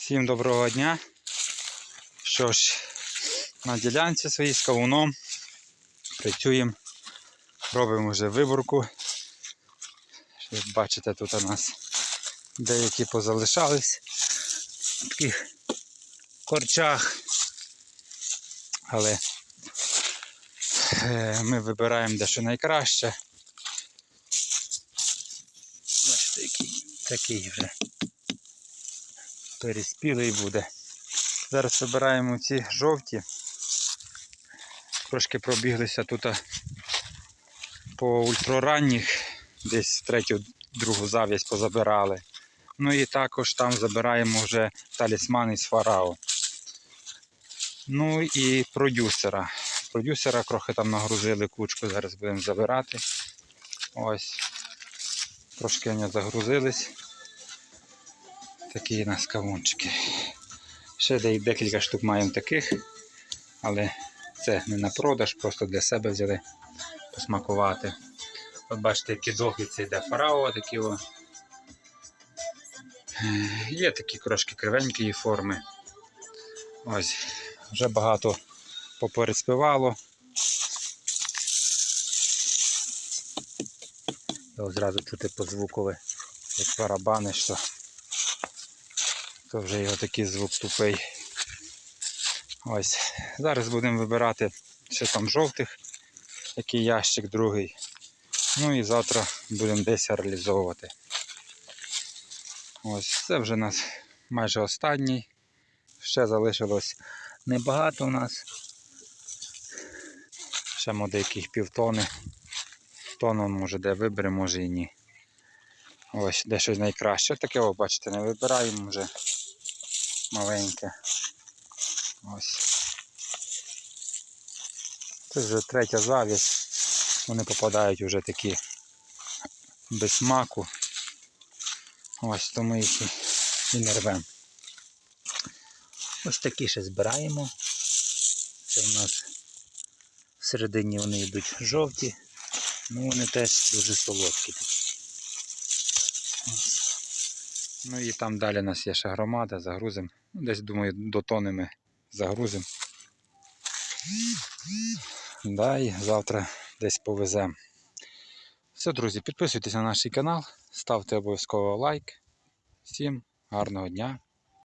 Всім доброго дня. Що ж, на ділянці своїй з кавуном працюємо, робимо вже виборку. Як бачите, тут у нас деякі позалишались в таких корчах. Але е, ми вибираємо дещо найкраще. Бачите, такий вже переспілий буде. Зараз вибираємо ці жовті. Трошки пробіглися тут по ультраранніх, десь третю, другу зав'язь позабирали. Ну і також там забираємо вже талісмани з фарао. Ну і продюсера. Продюсера трохи там нагрузили кучку, зараз будемо забирати. Ось. Трошки вони загрузились. Такі у нас кавунчики. Ще де- декілька штук маємо таких, але це не на продаж, просто для себе взяли посмакувати. От бачите, які довгі це йде фарао, такі о. Е, Є такі трошки кривенькі форми. Ось, вже багато попереспівало. Його зразу чути по звукові, як барабани, що то вже його такий звук тупий. Ось. Зараз будемо вибирати ще там жовтих, який ящик другий. Ну і завтра будемо десь реалізовувати. Ось це вже у нас майже останній. Ще залишилось небагато у нас. Ще може яких півтони. Тону може де виберемо, може і ні. Ось, де щось найкраще. Таке, бачите, не вибираємо вже маленьке. Ось. Це вже третя завість. Вони попадають вже такі без смаку. Ось тому їх і, не рвемо. Ось такі ще збираємо. Це в нас всередині вони йдуть жовті, ну вони теж дуже солодкі такі. Ось. Ну і там далі у нас є ще громада, загрузимо. Ну, Десь, думаю, до тони ми загрузимо. Да, і завтра десь повеземо. Все, друзі, підписуйтесь на наш канал, ставте обов'язково лайк. Всім гарного дня!